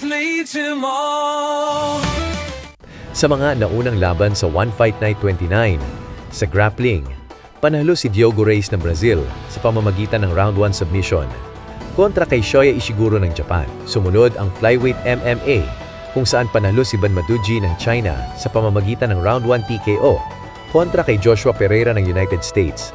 him on. Sa mga naunang laban sa One Fight Night 29, sa grappling, panalo si Diogo Reyes ng Brazil sa pamamagitan ng round 1 submission. Kontra kay Shoya Ishiguro ng Japan, sumunod ang flyweight MMA kung saan panalo si Ban Maduji ng China sa pamamagitan ng round 1 TKO kontra kay Joshua Pereira ng United States.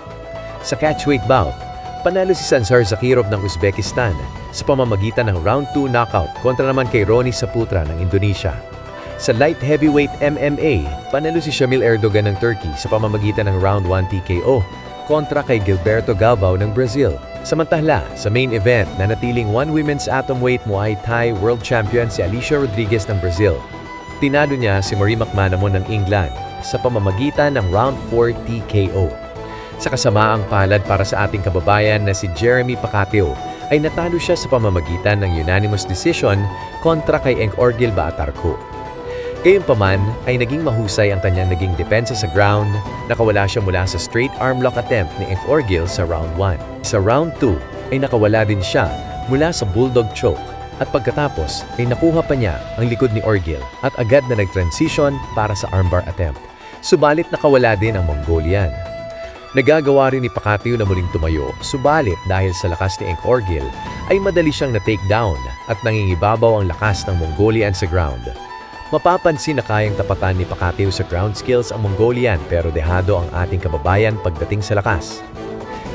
Sa catchweight bout, panalo si Sansar Zakirov ng Uzbekistan sa pamamagitan ng round 2 knockout kontra naman kay Ronnie Saputra ng Indonesia. Sa light heavyweight MMA, panalo si Shamil Erdogan ng Turkey sa pamamagitan ng round 1 TKO kontra kay Gilberto Galvao ng Brazil. Samantala, sa main event, nanatiling one women's atomweight Muay Thai world champion si Alicia Rodriguez ng Brazil. Tinalo niya si Marie McManamon ng England sa pamamagitan ng round 4 TKO. Sa kasamaang palad para sa ating kababayan na si Jeremy Pacatio ay natalo siya sa pamamagitan ng unanimous decision kontra kay Enk Orgil Baatarco. Gayunpaman ay naging mahusay ang kanyang naging depensa sa ground, nakawala siya mula sa straight arm lock attempt ni Enk Orgil sa round 1. Sa round 2 ay nakawala din siya mula sa bulldog choke at pagkatapos ay nakuha pa niya ang likod ni Orgil at agad na nag-transition para sa armbar attempt. Subalit nakawala din ang Mongolian. Nagagawa rin ni Pacatio na muling tumayo, subalit dahil sa lakas ni Enk Orgil ay madali siyang na-take down at nangingibabaw ang lakas ng Mongolian sa ground. Mapapansin na kayang tapatan ni Pacatio sa ground skills ang Mongolian pero dehado ang ating kababayan pagdating sa lakas.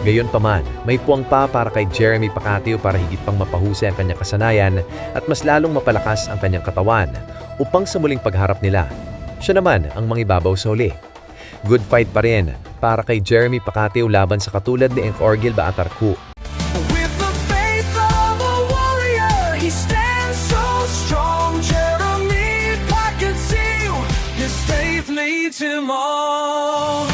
Gayon pa man, may puwang pa para kay Jeremy Pacatio para higit pang mapahusay ang kanyang kasanayan at mas lalong mapalakas ang kanyang katawan upang sa muling pagharap nila. Siya naman ang mangibabaw sa huli. Good fight pa rin para kay Jeremy Pacatio laban sa katulad ni Enk Orgil Baatarku With the faith of a warrior, he stands so strong. Jeremy Pacatio, his faith leads him on.